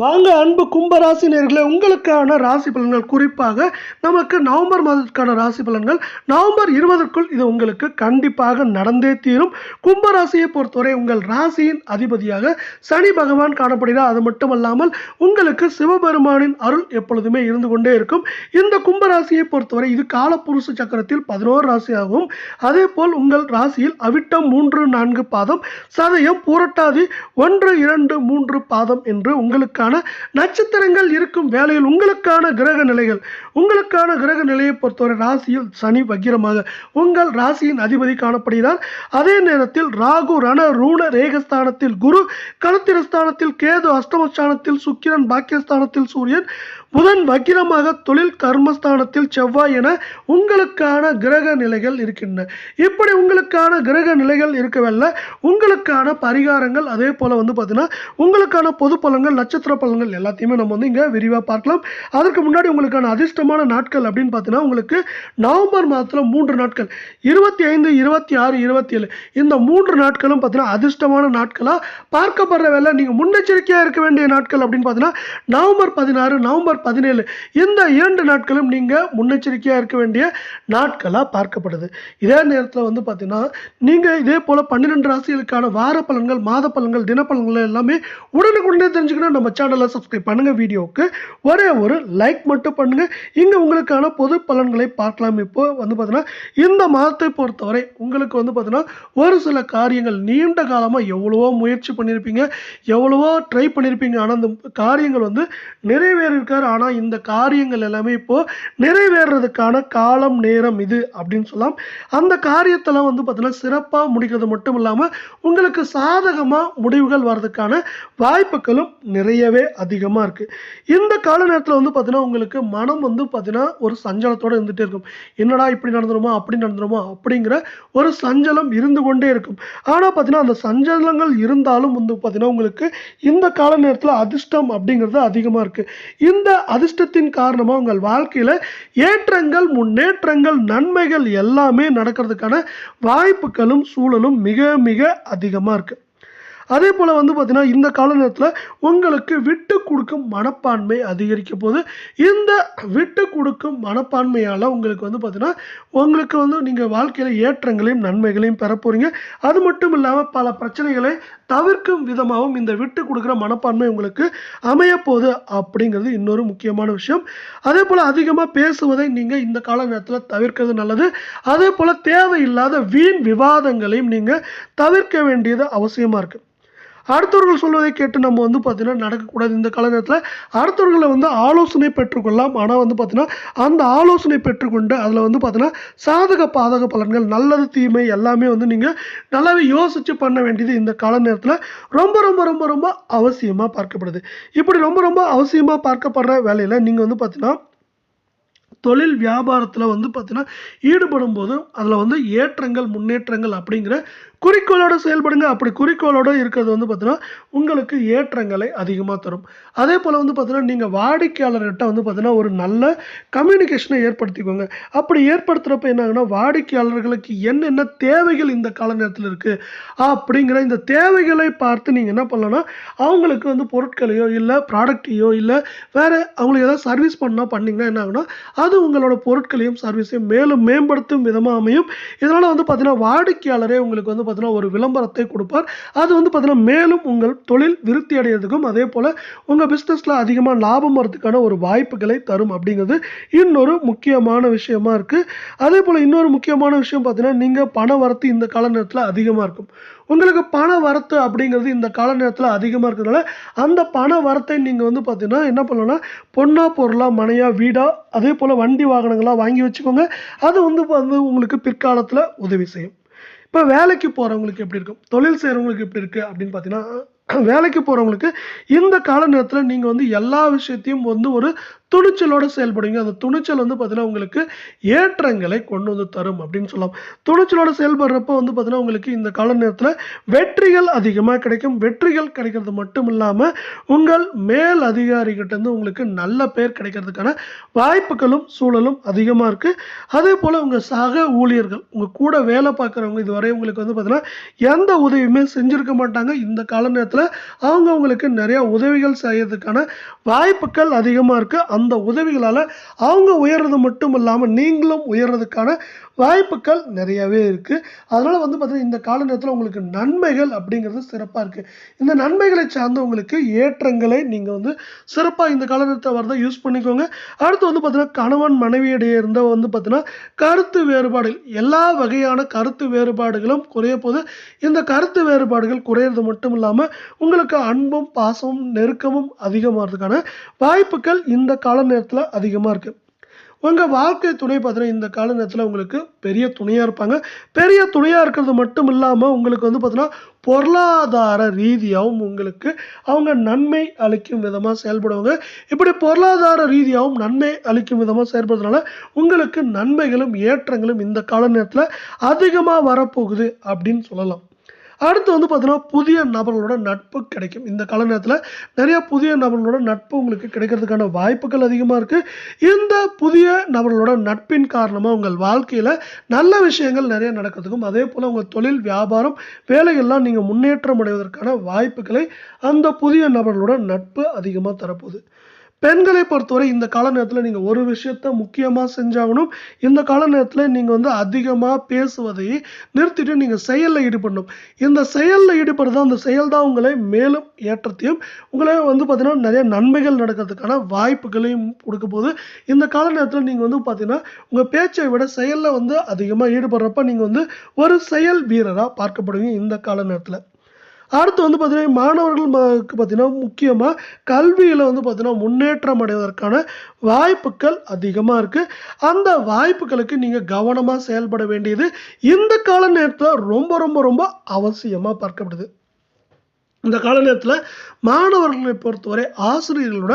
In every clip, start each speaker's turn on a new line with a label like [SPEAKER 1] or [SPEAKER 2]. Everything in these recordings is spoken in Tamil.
[SPEAKER 1] வாங்க அன்பு கும்பராசி நேர்களே உங்களுக்கான ராசி பலன்கள். குறிப்பாக நமக்கு நவம்பர் மாதத்துக்கான ராசி பலன்கள். நவம்பர் இருபதற்குள் இது உங்களுக்கு கண்டிப்பாக நடந்தே தீரும். கும்பராசியை பொறுத்தவரை உங்கள் ராசியின் அதிபதியாக சனி பகவான் காணப்படுகிறார். அது மட்டுமல்லாமல் உங்களுக்கு சிவபெருமானின் அருள் எப்பொழுதுமே இருந்து கொண்டே இருக்கும். இந்த கும்பராசியை பொறுத்தவரை இது காலப்புருஷ சக்கரத்தில் பதினோரு ராசியாகவும் அதே போல் உங்கள் ராசியில் அவிட்டம் மூன்று நான்கு பாதம் சதயம் பூரட்டாதி ஒன்று இரண்டு மூன்று பாதம் என்று உங்களுக்கு உங்களுக்கான நட்சத்திரங்கள் இருக்கும் வேலையில் உங்களுக்கான கிரக நிலைகள் உங்களுக்கான கிரக நிலையை பொறுத்தவரை ராசியில் சனி வக்கிரமாக உங்கள் ராசியின் அதிபதி காணப்படுகிறார். அதே நேரத்தில் ராகு ரண ரூண ரேகஸ்தானத்தில் குரு களத்திரஸ்தானத்தில் கேது அஷ்டமஸ்தானத்தில் சுக்கிரன் பாக்கியஸ்தானத்தில் சூரியன் புதன் வக்கிரமாக தொழில் கர்மஸ்தானத்தில் செவ்வாய் என உங்களுக்கான கிரக நிலைகள் இருக்கின்றன. இப்படி உங்களுக்கான கிரக நிலைகள் இருக்கவில்லை உங்களுக்கான பரிகாரங்கள் அதே போல் வந்து பார்த்தீங்கன்னா உங்களுக்கான பொது பலன்கள் நட்சத்திர பலன்கள் எல்லாத்தையுமே நம்ம வந்து இங்கே விரிவாக பார்க்கலாம். அதற்கு முன்னாடி உங்களுக்கான அதிர்ஷ்டமான நாட்கள் அப்படின்னு பார்த்தீங்கன்னா உங்களுக்கு நவம்பர் மாதத்தில் மூன்று நாட்கள் இருபத்தி ஐந்து இருபத்தி ஆறு இருபத்தி ஏழு இந்த மூன்று நாட்களும் பார்த்தீங்கன்னா அதிர்ஷ்டமான நாட்களாக பார்க்கப்படுற வேலை நீங்கள் முன்னெச்சரிக்கையாக இருக்க வேண்டிய நாட்கள் அப்படின்னு பார்த்தீங்கன்னா நவம்பர் பதினாறு நவம்பர் பதினேழு. இந்த இரண்டு நாட்களும் நீங்கள் முன்னெச்சரிக்கையாக இருக்க வேண்டிய நாட்களாக பார்க்கப்படுது. இதே நேரத்தில் வந்து பார்த்தீங்கன்னா நீங்கள் இதே போல் பன்னிரெண்டு ராசிகளுக்கான வார பலன்கள் மாத பலன்கள் தினப்பலன்கள் எல்லாமே உடனுக்குடனே தெரிஞ்சுக்கணும். நம்ம சேனலை சப்ஸ்கிரைப் பண்ணுங்கள் வீடியோவுக்கு ஒரே ஒரு லைக் மட்டும் பண்ணுங்கள் இங்கே உங்களுக்கான பொது பலன்களை பார்க்கலாம். இப்போ வந்து பார்த்தீங்கன்னா இந்த மாதத்தை பொறுத்தவரை உங்களுக்கு வந்து பார்த்தீங்கன்னா ஒரு சில காரியங்கள் நீண்ட காலமாக எவ்வளவோ முயற்சி பண்ணியிருப்பீங்க எவ்வளவோ ட்ரை பண்ணியிருப்பீங்க ஆனால் அந்த காரியங்கள் வந்து நிறைவேறியிருக்காரு. ஆனால் இந்த காரியங்கள் எல்லாமே இப்போது நிறைவேறதுக்கான காலம் நேரம் இது அப்படின்னு சொல்லலாம். அந்த காரியத்தெல்லாம் வந்து பார்த்தீங்கன்னா சிறப்பாக முடிக்கிறது மட்டும் இல்லாமல் உங்களுக்கு சாதகமாக முடிவுகள் வர்றதுக்கான வாய்ப்புகளும் நிறையவே அதிகமாக இருக்குது இந்த கால நேரத்தில் வந்து பார்த்தீங்கன்னா உங்களுக்கு மனம் வந்து பார்த்தீங்கன்னா ஒரு சஞ்சலத்தோடு இருந்துகிட்டே இருக்கும். என்னடா இப்படி நடந்துருமா அப்படி நடந்துருமா அப்படிங்கிற ஒரு சஞ்சலம் இருந்து கொண்டே இருக்கும். ஆனால் பார்த்தீங்கன்னா அந்த சஞ்சலங்கள் இருந்தாலும் வந்து பார்த்தீங்கன்னா உங்களுக்கு இந்த கால நேரத்தில் அதிர்ஷ்டம் அப்படிங்கிறது அதிகமாக இருக்குது இந்த அதிர்ஷ்டத்தின் காரணமாக உங்கள் வாழ்க்கையில் ஏற்றங்கள் முன்னேற்றங்கள் நன்மைகள் எல்லாமே நடக்கிறதுக்கான வாய்ப்புகளும் சூழலும் மிக மிக அதிகமாக இருக்குது அதே போல் வந்து பார்த்திங்கன்னா இந்த கால நேரத்தில் உங்களுக்கு விட்டு கொடுக்கும் மனப்பான்மை அதிகரிக்க போது இந்த விட்டு கொடுக்கும் மனப்பான்மையால் உங்களுக்கு வந்து பார்த்திங்கன்னா உங்களுக்கு வந்து நீங்கள் வாழ்க்கையில் ஏற்றங்களையும் நன்மைகளையும் பெற போகிறீங்க அது மட்டும் இல்லாமல் பல பிரச்சனைகளை தவிர்க்கும் விதமாகவும் இந்த விட்டு கொடுக்குற மனப்பான்மை உங்களுக்கு அமையப்போகுது அப்படிங்கிறது இன்னொரு முக்கியமான விஷயம். அதே போல் அதிகமாக பேசுவதை நீங்கள் இந்த கால நேரத்தில் தவிர்க்கிறது நல்லது. அதே போல் தேவையில்லாத வீண் விவாதங்களையும் நீங்கள் தவிர்க்க வேண்டியது அவசியமாக இருக்குது அடுத்தவர்கள் சொல்வதை கேட்டு நம்ம வந்து பார்த்தீங்கன்னா நடக்கக்கூடாது. இந்த கால நேரத்தில் அடுத்தவர்களை வந்து ஆலோசனை பெற்றுக்கொள்ளலாம். ஆனால் வந்து பார்த்திங்கன்னா அந்த ஆலோசனை பெற்றுக்கொண்டு அதில் வந்து பார்த்திங்கன்னா சாதக பாதக பலன்கள் நல்லது தீமை எல்லாமே வந்து நீங்கள் நல்லாவே யோசித்து பண்ண வேண்டியது இந்த கால நேரத்தில் ரொம்ப ரொம்ப ரொம்ப ரொம்ப அவசியமாக பார்க்கப்படுது. இப்படி ரொம்ப ரொம்ப அவசியமாக பார்க்கப்படுற வேலையில் நீங்கள் வந்து பார்த்தீங்கன்னா தொழில் வியாபாரத்தில் வந்து பார்த்தீங்கன்னா ஈடுபடும் போது அதில் வந்து ஏற்றங்கள் முன்னேற்றங்கள் அப்படிங்கிற குறிக்கோளோடு செயல்படுங்க. அப்படி குறிக்கோளோடு இருக்கிறது வந்து பார்த்தீங்கன்னா உங்களுக்கு ஏற்றங்களை அதிகமாக தரும். அதே போல் வந்து பார்த்தீங்கன்னா நீங்கள் வாடிக்கையாளர்கிட்ட வந்து பார்த்தீங்கன்னா ஒரு நல்ல கம்யூனிகேஷனை ஏற்படுத்திக்கோங்க. அப்படி ஏற்படுத்துகிறப்ப என்ன வாடிக்கையாளர்களுக்கு என்னென்ன தேவைகள் இந்த கால நேரத்தில் இருக்குது அப்படிங்கிற இந்த தேவைகளை பார்த்து நீங்கள் என்ன பண்ணலாம்னா அவங்களுக்கு வந்து பொருட்களையோ இல்லை ப்ராடக்டையோ இல்லை வேறு அவங்களுக்கு ஏதாவது சர்வீஸ் பண்ணால் பண்ணிங்கன்னா என்ன ஆகுனா அது உங்களோட பொருட்களையும் சர்வீஸையும் மேலும் மேம்படுத்தும் விதமாக அமையும். இதனால் வந்து பார்த்தீங்கன்னா வாடிக்கையாளரே உங்களுக்கு வந்து பார்த்தீங்கன்னா ஒரு விளம்பரத்தை கொடுப்பார். அது வந்து பார்த்தீங்கன்னா மேலும் உங்கள் தொழில் விருத்தி அடையிறதுக்கும் அதே போல் உங்கள் பிஸ்னஸில் அதிகமாக லாபம் வரதுக்கான ஒரு வாய்ப்புகளை தரும் அப்படிங்கிறது இன்னொரு முக்கியமான விஷயமா இருக்குது அதே போல் இன்னொரு முக்கியமான விஷயம் பார்த்தீங்கன்னா நீங்கள் பண வரத்து இந்த கால நேரத்தில் அதிகமாக இருக்கும். உங்களுக்கு பண வரத்து அப்படிங்கிறது இந்த கால நேரத்தில் அதிகமாக இருக்கிறதுனால அந்த பண வரத்தை நீங்கள் வந்து பார்த்தீங்கன்னா என்ன பண்ணலாம்னா பொண்ணா பொருளாக மனையா வீடாக அதே போல் வண்டி வாகனங்களாக வாங்கி வச்சுக்கோங்க. அது வந்து வந்து உங்களுக்கு பிற்காலத்தில் உதவி செய்யும். இப்போ வேலைக்கு போகிறவங்களுக்கு எப்படி இருக்கும்? தொழில் செய்கிறவங்களுக்கு எப்படி இருக்குது அப்படின்னு பார்த்தீங்கன்னா வேலைக்கு போகிறவங்களுக்கு இந்த கால நேரத்தில் நீங்கள் வந்து எல்லா விஷயத்தையும் வந்து ஒரு துணிச்சலோடு செயல்படுங்க அந்த துணிச்சல் வந்து பார்த்தீங்கன்னா உங்களுக்கு ஏற்றங்களை கொண்டு வந்து தரும் அப்படின்னு சொல்லலாம். துணிச்சலோடு செயல்படுறப்போ வந்து பார்த்தீங்கன்னா உங்களுக்கு இந்த கால நேரத்தில் வெற்றிகள் அதிகமாக கிடைக்கும். வெற்றிகள் கிடைக்கிறது மட்டும் இல்லாமல் உங்கள் மேல் அதிகாரிகிட்டேருந்து உங்களுக்கு நல்ல பேர் கிடைக்கிறதுக்கான வாய்ப்புகளும் சூழலும் அதிகமாக இருக்குது அதே போல் உங்கள் சக ஊழியர்கள் உங்கள் கூட வேலை பார்க்குறவங்க இதுவரை உங்களுக்கு வந்து பார்த்தீங்கன்னா எந்த உதவியுமே செஞ்சுருக்க மாட்டாங்க. இந்த கால நேரத்தில் நேரத்தில் அவங்க அவங்களுக்கு நிறைய உதவிகள் செய்யறதுக்கான வாய்ப்புகள் அதிகமாக இருக்குது அந்த உதவிகளால் அவங்க உயர்றது மட்டும் இல்லாமல் நீங்களும் உயர்றதுக்கான வாய்ப்புகள் நிறையவே இருக்குது அதனால் வந்து பார்த்தீங்கன்னா இந்த கால நேரத்தில் உங்களுக்கு நன்மைகள் அப்படிங்கிறது சிறப்பாக இருக்குது இந்த நன்மைகளை சார்ந்து உங்களுக்கு ஏற்றங்களை நீங்கள் வந்து சிறப்பாக இந்த காலகட்டத்தை வரதை யூஸ் பண்ணிக்கோங்க. அடுத்து வந்து பார்த்தீங்கன்னா கணவன் மனைவியிடையே இருந்த வந்து பார்த்தீங்கன்னா கருத்து வேறுபாடுகள் எல்லா வகையான கருத்து வேறுபாடுகளும் குறைய போது இந்த கருத்து வேறுபாடுகள் குறையிறது மட்டும் இல்லாமல் உங்களுக்கு அன்பும் பாசமும் நெருக்கமும் அதிகமாகிறதுக்கான வாய்ப்புகள் இந்த கால நேரத்தில் அதிகமாக இருக்குது உங்கள் வாழ்க்கை துணை பார்த்தீங்கன்னா இந்த கால நேரத்தில் உங்களுக்கு பெரிய துணையாக இருப்பாங்க. பெரிய துணையாக இருக்கிறது மட்டும் இல்லாமல் உங்களுக்கு வந்து பார்த்தீங்கன்னா பொருளாதார ரீதியாகவும் உங்களுக்கு அவங்க நன்மை அளிக்கும் விதமாக செயல்படுவாங்க. இப்படி பொருளாதார ரீதியாகவும் நன்மை அளிக்கும் விதமாக செயல்படுறதுனால உங்களுக்கு நன்மைகளும் ஏற்றங்களும் இந்த கால நேரத்தில் அதிகமாக வரப்போகுது அப்படின்னு சொல்லலாம். அடுத்து வந்து பார்த்தீங்கன்னா புதிய நபர்களோட நட்பு கிடைக்கும். இந்த கால நேரத்தில் நிறைய புதிய நபர்களோட நட்பு உங்களுக்கு கிடைக்கிறதுக்கான வாய்ப்புகள் அதிகமாக இருக்குது இந்த புதிய நபர்களோட நட்பின் காரணமாக உங்கள் வாழ்க்கையில் நல்ல விஷயங்கள் நிறைய நடக்கிறதுக்கும் அதே போல் உங்கள் தொழில் வியாபாரம் வேலைகள்லாம் நீங்கள் முன்னேற்றம் அடைவதற்கான வாய்ப்புகளை அந்த புதிய நபர்களோட நட்பு அதிகமாக தரப்போகுது. பெண்களை பொறுத்தவரை இந்த கால நேரத்தில் நீங்கள் ஒரு விஷயத்த முக்கியமாக செஞ்சாகணும். இந்த கால நேரத்தில் நீங்கள் வந்து அதிகமாக பேசுவதை நிறுத்திட்டு நீங்கள் செயலில் ஈடுபடணும். இந்த செயலில் ஈடுபடுறது அந்த செயல் தான் உங்களை மேலும் ஏற்றத்தையும் உங்களை வந்து பார்த்தீங்கன்னா நிறைய நன்மைகள் நடக்கிறதுக்கான வாய்ப்புகளையும் கொடுக்க போது இந்த கால நேரத்தில் நீங்கள் வந்து பார்த்தீங்கன்னா உங்கள் பேச்சை விட செயலில் வந்து அதிகமாக ஈடுபடுறப்ப நீங்கள் வந்து ஒரு செயல் வீரராக பார்க்கப்படுவீங்க இந்த கால நேரத்தில் அடுத்து வந்து பார்த்திங்கன்னா மாணவர்களுக்கு பார்த்தீங்கன்னா முக்கியமாக கல்வியில் வந்து பார்த்திங்கன்னா முன்னேற்றம் அடைவதற்கான வாய்ப்புகள் அதிகமாக இருக்குது அந்த வாய்ப்புகளுக்கு நீங்கள் கவனமாக செயல்பட வேண்டியது இந்த கால நேரத்தில் ரொம்ப ரொம்ப ரொம்ப அவசியமாக பார்க்கப்படுது. இந்த கால நேரத்தில் மாணவர்களை பொறுத்தவரை ஆசிரியர்களோட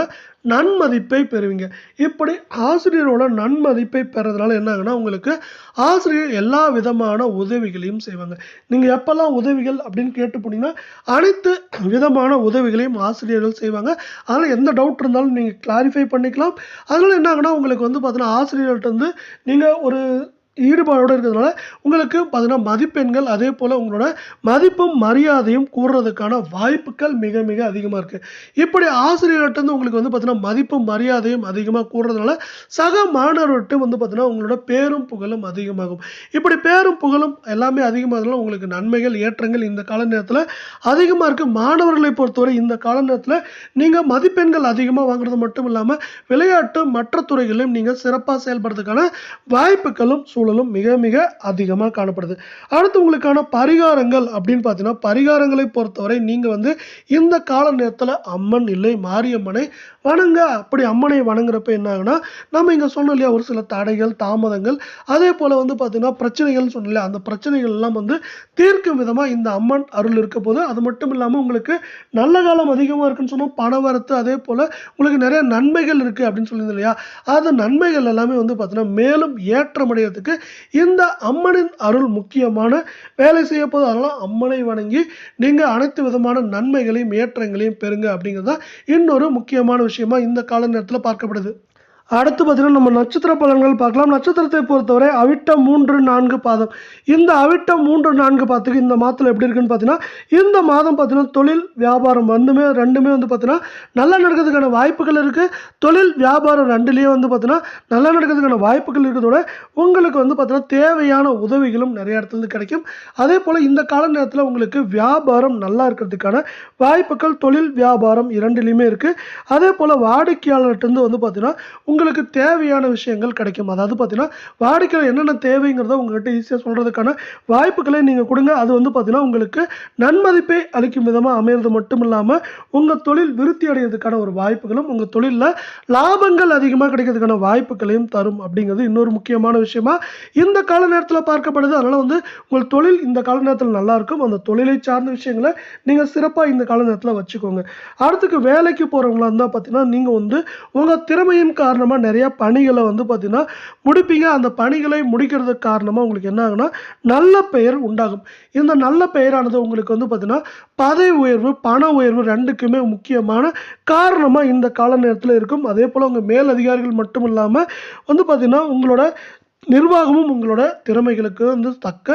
[SPEAKER 1] நன்மதிப்பை பெறுவீங்க. இப்படி ஆசிரியரோட நன்மதிப்பை பெறதுனால என்ன ஆகுனா உங்களுக்கு ஆசிரியர் எல்லா விதமான உதவிகளையும் செய்வாங்க. நீங்கள் எப்போல்லாம் உதவிகள் அப்படின்னு கேட்டு போனீங்கன்னா அனைத்து விதமான உதவிகளையும் ஆசிரியர்கள் செய்வாங்க. அதனால் எந்த டவுட் இருந்தாலும் நீங்கள் கிளாரிஃபை பண்ணிக்கலாம். அதனால் என்ன ஆகுனா உங்களுக்கு வந்து பார்த்தீங்கன்னா ஆசிரியர்கள்ட்ட வந்து நீங்கள் ஒரு ஈடுபாடோடு இருக்கிறதுனால உங்களுக்கு பார்த்தீங்கன்னா மதிப்பெண்கள் அதே போல் உங்களோட மதிப்பும் மரியாதையும் கூடுறதுக்கான வாய்ப்புகள் மிக மிக அதிகமாக இருக்குது இப்படி ஆசிரியர்கிட்ட உங்களுக்கு வந்து பார்த்தீங்கன்னா மதிப்பும் மரியாதையும் அதிகமாக கூடுறதுனால சக மாணவர்கிட்ட வந்து பார்த்தீங்கன்னா உங்களோட பேரும் புகழும் அதிகமாகும். இப்படி பேரும் புகழும் எல்லாமே அதிகமாகிறதுனால உங்களுக்கு நன்மைகள் ஏற்றங்கள் இந்த கால நேரத்தில் அதிகமாக இருக்குது மாணவர்களை பொறுத்தவரை இந்த கால நேரத்தில் நீங்கள் மதிப்பெண்கள் அதிகமாக வாங்குறது மட்டும் இல்லாமல் விளையாட்டு மற்ற துறைகளிலும் நீங்கள் சிறப்பாக செயல்படுறதுக்கான வாய்ப்புகளும் சூழலும் மிக மிக அதிகமாக காணப்படுது. அடுத்து உங்களுக்கான பரிகாரங்கள் அப்படின்னு பார்த்தீங்கன்னா பரிகாரங்களை பொறுத்தவரை நீங்கள் வந்து இந்த கால நேரத்தில் அம்மன் இல்லை மாரியம்மனை வணங்க. அப்படி அம்மனை வணங்குறப்ப என்ன ஆகுனா நம்ம இங்கே சொன்னோம் இல்லையா ஒரு சில தடைகள் தாமதங்கள். அதே போல் வந்து பார்த்தீங்கன்னா பிரச்சனைகள்னு சொன்னோம் இல்லையா அந்த பிரச்சனைகள் எல்லாம் வந்து தீர்க்கும் விதமாக இந்த அம்மன் அருள் இருக்க போது அது மட்டும் இல்லாமல் உங்களுக்கு நல்ல காலம் அதிகமாக இருக்குன்னு சொன்னால் பண வரத்து அதே போல் உங்களுக்கு நிறைய நன்மைகள் இருக்குது அப்படின்னு சொல்லியிருந்தோம் இல்லையா அந்த நன்மைகள் எல்லாமே வந்து பார்த்தீங்கன்னா மேலும் ஏற்றமடைகிறதுக்கு இந்த அம்மனின் அருள் முக்கியமான வேலை செய்ய போது அதெல்லாம் அம்மனை வணங்கி நீங்கள் அனைத்து விதமான நன்மைகளையும் ஏற்றங்களையும் பெறுங்க அப்படிங்கிறது தான் இன்னொரு முக்கியமான விஷயமா இந்த கால நேரத்தில் பார்க்கப்படுது. அடுத்து பார்த்தீங்கன்னா நம்ம நட்சத்திர பலன்கள் பார்க்கலாம். நட்சத்திரத்தை பொறுத்தவரை அவிட்டம் மூன்று நான்கு பாதம். இந்த அவிட்டம் மூன்று நான்கு பாதத்துக்கு இந்த மாதத்தில் எப்படி இருக்குன்னு பார்த்தீங்கன்னா இந்த மாதம் பார்த்தீங்கன்னா தொழில் வியாபாரம் ரெண்டுமே ரெண்டுமே வந்து பார்த்தீங்கன்னா நல்லா நடக்கிறதுக்கான வாய்ப்புகள் இருக்குது தொழில் வியாபாரம் ரெண்டுலேயும் வந்து பார்த்தீங்கன்னா நல்லா நடக்கிறதுக்கான வாய்ப்புகள் இருக்கிறதோட உங்களுக்கு வந்து பார்த்தீங்கன்னா தேவையான உதவிகளும் நிறைய இடத்துல கிடைக்கும். அதே போல் இந்த கால நேரத்தில் உங்களுக்கு வியாபாரம் நல்லா இருக்கிறதுக்கான வாய்ப்புகள் தொழில் வியாபாரம் இரண்டுலேயுமே இருக்குது அதே போல் வாடிக்கையாளர்கிட்ட வந்து பார்த்தீங்கன்னா உங்களுக்கு தேவையான விஷயங்கள் கிடைக்கும். அதாவது பார்த்தீங்கன்னா வாடிக்கையாளர் என்னென்ன தேவைங்கிறத உங்கள்கிட்ட ஈஸியாக சொல்கிறதுக்கான வாய்ப்புகளை நீங்கள் கொடுங்க. அது வந்து பார்த்தீங்கன்னா உங்களுக்கு நன்மதிப்பை அளிக்கும் விதமாக அமையிறது மட்டும் இல்லாமல் உங்கள் தொழில் விருத்தி அடைகிறதுக்கான ஒரு வாய்ப்புகளும் உங்கள் தொழிலில் லாபங்கள் அதிகமாக கிடைக்கிறதுக்கான வாய்ப்புகளையும் தரும் அப்படிங்கிறது இன்னொரு முக்கியமான விஷயமா இந்த கால நேரத்தில் பார்க்கப்படுது. அதனால் வந்து உங்கள் தொழில் இந்த கால நேரத்தில் நல்லா இருக்கும். அந்த தொழிலை சார்ந்த விஷயங்களை நீங்கள் சிறப்பாக இந்த கால நேரத்தில் வச்சுக்கோங்க. அடுத்துக்கு வேலைக்கு போகிறவங்களா இருந்தால் பார்த்தீங்கன்னா நீங்கள் வந்து உங்கள் திறமையின் காரணமாக நிறையா பணிகளை வந்து பார்த்திங்கன்னா முடிப்பீங்க. அந்த பணிகளை முடிக்கிறதுக்கு காரணமாக உங்களுக்கு என்ன ஆகுனா நல்ல பெயர் உண்டாகும். இந்த நல்ல பெயரானது உங்களுக்கு வந்து பார்த்திங்கன்னா பதவி உயர்வு பண உயர்வு ரெண்டுக்குமே முக்கியமான காரணமாக இந்த கால நேரத்தில் இருக்கும். அதே போல் உங்கள் மேல் அதிகாரிகள் மட்டும் இல்லாமல் வந்து பார்த்திங்கன்னா உங்களோட நிர்வாகமும் உங்களோட திறமைகளுக்கு வந்து தக்க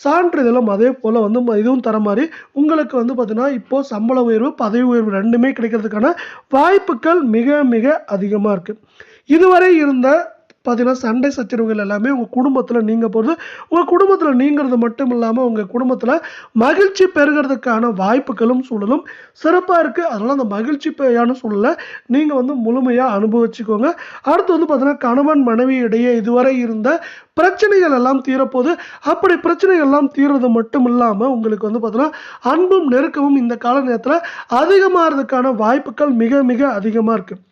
[SPEAKER 1] சான்றிதழும் அதே போல் வந்து ம- இதுவும் தர மாதிரி உங்களுக்கு வந்து பார்த்திங்கன்னா இப்போ சம்பள உயர்வு பதவி உயர்வு ரெண்டுமே கிடைக்கிறதுக்கான வாய்ப்புகள் மிக மிக அதிகமாக இருக்குது இதுவரை இருந்த பார்த்தீங்கன்னா சண்டை சச்சரவுகள் எல்லாமே உங்கள் குடும்பத்தில் நீங்கள் போகிறது உங்கள் குடும்பத்தில் நீங்கிறது மட்டும் இல்லாமல் உங்கள் குடும்பத்தில் மகிழ்ச்சி பெறுகிறதுக்கான வாய்ப்புகளும் சூழலும் சிறப்பாக இருக்குது அதனால் அந்த மகிழ்ச்சி பெயான சூழலை நீங்கள் வந்து முழுமையாக அனுபவிச்சுக்கோங்க. அடுத்து வந்து பார்த்தீங்கன்னா கணவன் மனைவி இடையே இதுவரை இருந்த பிரச்சனைகள் எல்லாம் தீரப்போது அப்படி பிரச்சனைகள் எல்லாம் தீர்றது மட்டும் இல்லாமல் உங்களுக்கு வந்து பார்த்தீங்கன்னா அன்பும் நெருக்கமும் இந்த கால நேரத்தில் அதிகமாகிறதுக்கான வாய்ப்புகள் மிக மிக அதிகமாக இருக்குது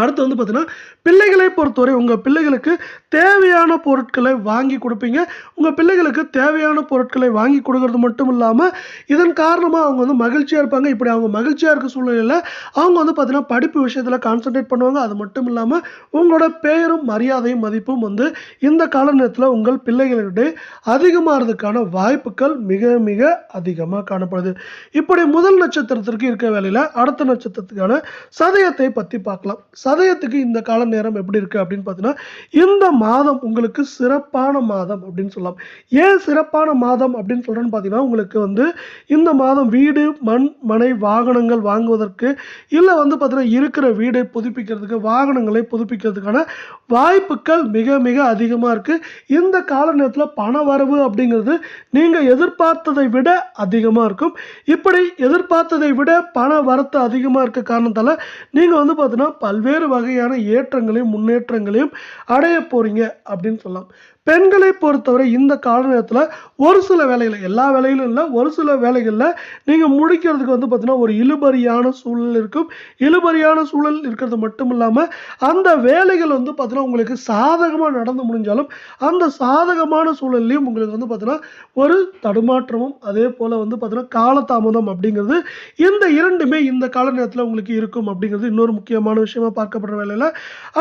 [SPEAKER 1] அடுத்து வந்து பார்த்தீங்கன்னா பிள்ளைகளை பொறுத்தவரை உங்கள் பிள்ளைகளுக்கு தேவையான பொருட்களை வாங்கி கொடுப்பீங்க. உங்கள் பிள்ளைகளுக்கு தேவையான பொருட்களை வாங்கி கொடுக்கறது மட்டும் இல்லாமல் இதன் காரணமாக அவங்க வந்து மகிழ்ச்சியாக இருப்பாங்க. இப்படி அவங்க மகிழ்ச்சியாக இருக்க சூழ்நிலையில் அவங்க வந்து பார்த்தீங்கன்னா படிப்பு விஷயத்தில் கான்சென்ட்ரேட் பண்ணுவாங்க. அது மட்டும் இல்லாமல் உங்களோட பெயரும் மரியாதையும் மதிப்பும் வந்து இந்த கால நேரத்தில் உங்கள் பிள்ளைகளிடையே அதிகமாகிறதுக்கான வாய்ப்புகள் மிக மிக அதிகமாக காணப்படுது. இப்படி முதல் நட்சத்திரத்திற்கு இருக்க வேலையில் அடுத்த நட்சத்திரத்துக்கான சதயத்தை பற்றி பார்க்கலாம். சதயத்துக்கு இந்த கால நேரம் எப்படி இருக்குது அப்படின்னு பார்த்தீங்கன்னா இந்த மாதம் உங்களுக்கு சிறப்பான மாதம் அப்படின்னு சொல்லலாம். ஏன் சிறப்பான மாதம் அப்படின்னு சொல்கிறேன்னு பார்த்தீங்கன்னா உங்களுக்கு வந்து இந்த மாதம் வீடு மண் மனை வாகனங்கள் வாங்குவதற்கு இல்லை வந்து பார்த்தீங்கன்னா இருக்கிற வீடை புதுப்பிக்கிறதுக்கு வாகனங்களை புதுப்பிக்கிறதுக்கான வாய்ப்புகள் மிக மிக அதிகமாக இருக்குது இந்த கால நேரத்தில் பண வரவு அப்படிங்கிறது நீங்கள் எதிர்பார்த்ததை விட அதிகமாக இருக்கும். இப்படி எதிர்பார்த்ததை விட பண வரத்து அதிகமாக இருக்க காரணத்தால் நீங்கள் வந்து பார்த்தீங்கன்னா பல்வேறு வகையான ஏற்றங்களையும் முன்னேற்றங்களையும் அடைய போகிறீங்க அப்படின்னு சொல்லலாம். பெண்களை பொறுத்தவரை இந்த கால நேரத்தில் ஒரு சில வேலைகள் எல்லா வேலைகளும் இல்லை ஒரு சில வேலைகளில் நீங்கள் முடிக்கிறதுக்கு வந்து பார்த்தீங்கன்னா ஒரு இழுபறியான சூழல் இருக்கும். இழுபறியான சூழல் இருக்கிறது மட்டும் இல்லாமல் அந்த வேலைகள் வந்து பார்த்தீங்கன்னா உங்களுக்கு சாதகமாக நடந்து முடிஞ்சாலும் அந்த சாதகமான சூழல்லையும் உங்களுக்கு வந்து பார்த்தீங்கன்னா ஒரு தடுமாற்றமும் அதே போல் வந்து பார்த்தீங்கன்னா காலதாமதம் அப்படிங்கிறது இந்த இரண்டுமே இந்த கால நேரத்தில் உங்களுக்கு இருக்கும் அப்படிங்கிறது இன்னொரு முக்கியமான விஷயமா பார்க்கப்படுற வேலையில்.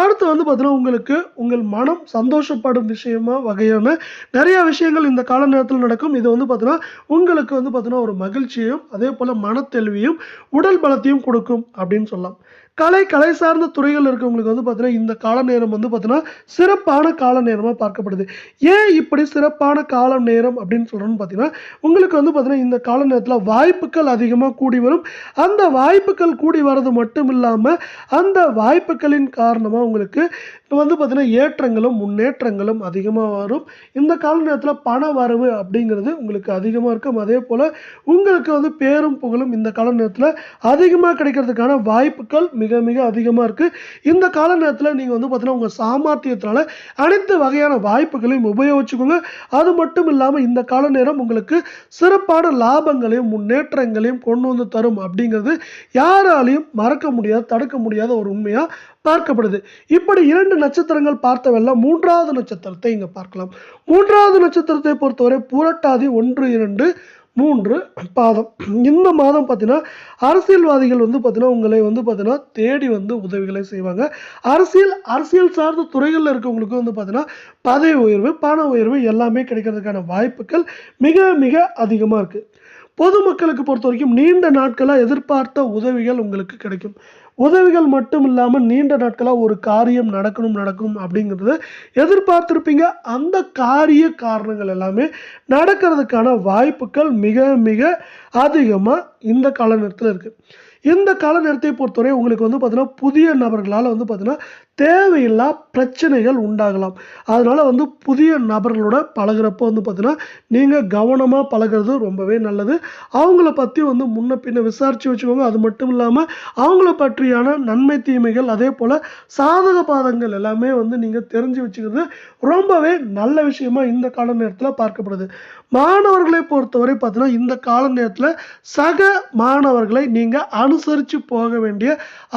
[SPEAKER 1] அடுத்து வந்து பார்த்தீங்கன்னா உங்களுக்கு உங்கள் மனம் சந்தோஷப்படும் விஷயமா வகையான நிறைய விஷயங்கள் இந்த கால நேரத்தில் நடக்கும். இது வந்து பார்த்தீங்கன்னா உங்களுக்கு வந்து பார்த்தீங்கன்னா ஒரு மகிழ்ச்சியையும் அதே போல் மனத்தெளிவையும் உடல் பலத்தையும் கொடுக்கும் அப்படின்னு சொல்லலாம். கலை கலை சார்ந்த துறைகள் இருக்கவங்களுக்கு வந்து பார்த்தீங்கன்னா இந்த கால நேரம் வந்து பார்த்தீங்கன்னா சிறப்பான கால நேரமாக பார்க்கப்படுது. ஏன் இப்படி சிறப்பான கால நேரம் அப்படின்னு சொல்கிறோன்னு பார்த்தீங்கன்னா உங்களுக்கு வந்து பார்த்தீங்கன்னா இந்த கால நேரத்தில் வாய்ப்புகள் அதிகமாக கூடி வரும். அந்த வாய்ப்புகள் கூடி வர்றது மட்டும் இல்லாமல் அந்த வாய்ப்புகளின் காரணமாக உங்களுக்கு வந்து பார்த்தீங்கன்னா ஏற்றங்களும் முன்னேற்றங்களும் அதிகமாக வரும். இந்த கால நேரத்தில் பண வரவு அப்படிங்கிறது உங்களுக்கு அதிகமாக இருக்கும். அதே போல் உங்களுக்கு வந்து பேரும் புகழும் இந்த கால நேரத்தில் அதிகமாக கிடைக்கிறதுக்கான வாய்ப்புகள் மிக மிக அதிகமாக இருக்குது இந்த கால நேரத்தில் நீங்கள் வந்து பார்த்தீங்கன்னா உங்கள் சாமர்த்தியத்தினால அனைத்து வகையான வாய்ப்புகளையும் உபயோகிச்சுக்கோங்க. அது மட்டும் இல்லாமல் இந்த கால நேரம் உங்களுக்கு சிறப்பான லாபங்களையும் முன்னேற்றங்களையும் கொண்டு வந்து தரும் அப்படிங்கிறது யாராலையும் மறக்க முடியாத தடுக்க முடியாத ஒரு உண்மையாக பார்க்கப்படுது. இப்படி இரண்டு நட்சத்திரங்கள் பார்த்தவெல்லாம் மூன்றாவது நட்சத்திரத்தை இங்கே பார்க்கலாம். மூன்றாவது நட்சத்திரத்தை பொறுத்தவரை புரட்டாதி ஒன்று இரண்டு மூன்று பாதம். இந்த மாதம் பார்த்தீங்கன்னா அரசியல்வாதிகள் வந்து பார்த்தீங்கன்னா உங்களை வந்து பார்த்தீங்கன்னா தேடி வந்து உதவிகளை செய்வாங்க. அரசியல் அரசியல் சார்ந்த துறைகளில் இருக்கவங்களுக்கு வந்து பார்த்தீங்கன்னா பதவி உயர்வு பண உயர்வு எல்லாமே கிடைக்கிறதுக்கான வாய்ப்புகள் மிக மிக அதிகமாக இருக்குது பொதுமக்களுக்கு பொறுத்த வரைக்கும் நீண்ட நாட்களாக எதிர்பார்த்த உதவிகள் உங்களுக்கு கிடைக்கும். உதவிகள் மட்டும் இல்லாமல் நீண்ட நாட்களாக ஒரு காரியம் நடக்கணும் நடக்கும் அப்படிங்கிறது எதிர்பார்த்துருப்பீங்க. அந்த காரிய காரணங்கள் எல்லாமே நடக்கிறதுக்கான வாய்ப்புகள் மிக மிக அதிகமாக இந்த கால இருக்குது இந்த கால நேரத்தை பொறுத்தவரை உங்களுக்கு வந்து பார்த்தீங்கன்னா புதிய நபர்களால் வந்து பார்த்தீங்கன்னா தேவையில்லா பிரச்சனைகள் உண்டாகலாம். அதனால் வந்து புதிய நபர்களோட பழகுறப்போ வந்து பார்த்தீங்கன்னா நீங்கள் கவனமாக பழகுறது ரொம்பவே நல்லது. அவங்கள பற்றி வந்து முன்ன பின்ன விசாரித்து வச்சுக்கோங்க. அது மட்டும் இல்லாமல் அவங்கள பற்றியான நன்மை தீமைகள் அதே போல் சாதக பாதங்கள் எல்லாமே வந்து நீங்கள் தெரிஞ்சு வச்சுக்கிறது ரொம்பவே நல்ல விஷயமா இந்த கால நேரத்தில் பார்க்கப்படுது. மாணவர்களை பொறுத்தவரை பார்த்தீங்கன்னா இந்த கால நேரத்தில் சக மாணவர்களை நீங்கள் அனுசரித்து போக வேண்டிய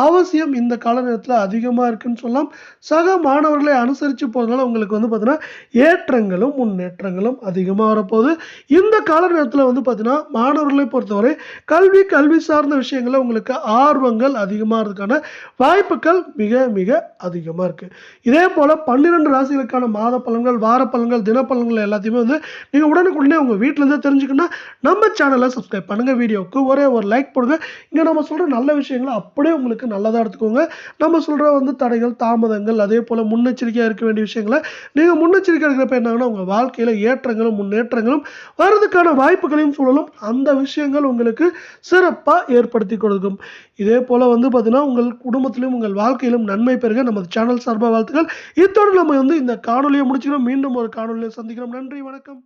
[SPEAKER 1] அவசியம் இந்த கால நேரத்தில் அதிகமாக இருக்குன்னு சொல்லலாம். சக மாணவர்களை அனுசரித்து போகிறதுனால உங்களுக்கு வந்து பார்த்தீங்கன்னா ஏற்றங்களும் முன்னேற்றங்களும் அதிகமாக வரப்போகுது. இந்த கால நேரத்தில் வந்து பார்த்தீங்கன்னா மாணவர்களை பொறுத்தவரை கல்வி கல்வி சார்ந்த விஷயங்களில் உங்களுக்கு ஆர்வங்கள் அதிகமாகிறதுக்கான வாய்ப்புகள் மிக மிக அதிகமாக இருக்குது இதே போல் பன்னிரெண்டு ராசிகளுக்கான மாத பலன்கள் வார பலன்கள் தினப்பலன்கள் எல்லாத்தையுமே வந்து நீங்கள் உடனுக்குடன் உடனே உங்கள் வீட்டிலேருந்தே தெரிஞ்சுக்கணும்னா நம்ம சேனலை சப்ஸ்கிரைப் பண்ணுங்கள் வீடியோவுக்கு ஒரே ஒரு லைக் போடுங்க. இங்கே நம்ம சொல்கிற நல்ல விஷயங்களை அப்படியே உங்களுக்கு நல்லதாக எடுத்துக்கோங்க. நம்ம சொல்கிற வந்து தடைகள் தாமதங்கள் அதே போல் முன்னெச்சரிக்கையாக இருக்க வேண்டிய விஷயங்களை நீங்கள் முன்னெச்சரிக்கை இருக்கிறப்ப என்னங்கன்னா உங்கள் வாழ்க்கையில் ஏற்றங்களும் முன்னேற்றங்களும் வர்றதுக்கான வாய்ப்புகளையும் சூழலும் அந்த விஷயங்கள் உங்களுக்கு சிறப்பாக ஏற்படுத்தி கொடுக்கும். இதே போல் வந்து பார்த்தீங்கன்னா உங்கள் குடும்பத்திலும் உங்கள் வாழ்க்கையிலும் நன்மை பெறுக. நமது சேனல் சார்பாக வாழ்த்துக்கள். இத்தோடு நம்ம வந்து இந்த காணொலியை முடிச்சுக்கிறோம். மீண்டும் ஒரு காணொலியை சந்திக்கிறோம். நன்றி வணக்கம்.